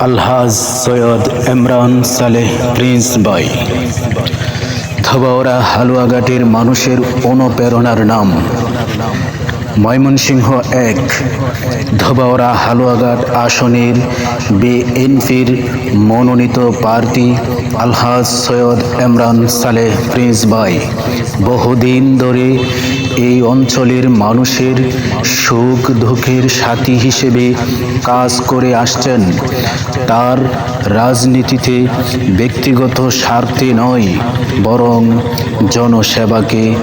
আলহাজ Syed Imran Saleh Prince বাই ধবাওরা হালুয়াঘাটের মানুষের অনুপ্রেরণার নাম। ময়মনসিংহ এক। ধবাওরা হালুয়াঘাট আসনের বিএনপির মনোনীত প্রার্থী আলহাজ সৈয়দ ইমরান সালেহ প্রিন্স বাই বহুদিন ধরে এই অঞ্চলের মানুষের সুখ দুঃখের সাথী হিসেবে কাজ করে আসছেন। তার রাজনীতিতে ব্যক্তিগত স্বার্থে নয়, বরং জনসেবাকে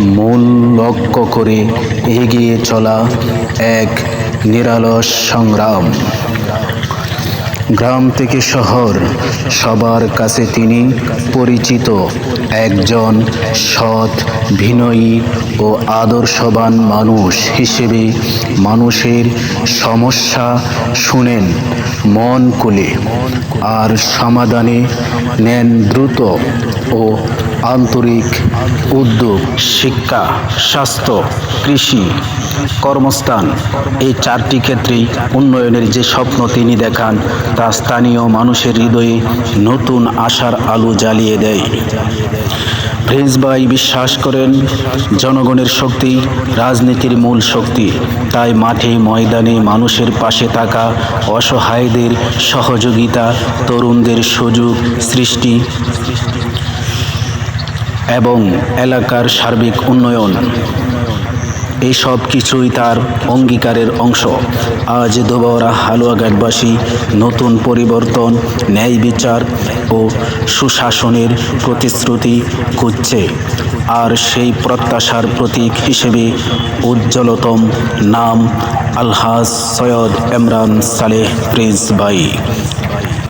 মূল লক্ষ্য করে এগিয়ে চলা এক নিরালস সংগ্রাম। গ্রাম থেকে শহর, সবার কাছে তিনি পরিচিত একজন সৎ বিনয়ী ও আদর্শবান মানুষ হিসেবে মানুষের সমস্যা শুনেন মন খুলে, আর সমাধানে নেন দ্রুত ও আন্তরিক উদ্যোগ, শিক্ষা, স্বাস্থ্য, কৃষি কর্মস্থান এই চারটি ক্ষেত্রেই উন্নয়নের যে স্বপ্ন তিনি দেখান, তা স্থানীয় মানুষের হৃদয়ে নতুন আশার আলো জ্বালিয়ে দেয়। ভাই বিশ্বাস করেন, জনগণের শক্তি রাজনীতির মূল শক্তি, তাই মাঠে, ময়দানে মানুষের পাশে থাকা অসহায়দের সহযোগিতা, তরুণদের সুযোগ সৃষ্টি। এবং এলাকার সার্বিক উন্নয়ন। এই সব কিছুই তার অঙ্গীকারের অংশ। আজ দোবাওরা হালুয়াঘাটবাসী নতুন পরিবর্তন, ন্যায় বিচার ও সুশাসনের প্রতিশ্রুতি খুঁজছে। আর সেই প্রত্যাশার প্রতীক হিসেবে উজ্জ্বলতম নাম আলহাজ সৈয়দ ইমরান সালেহ প্রিন্স বাই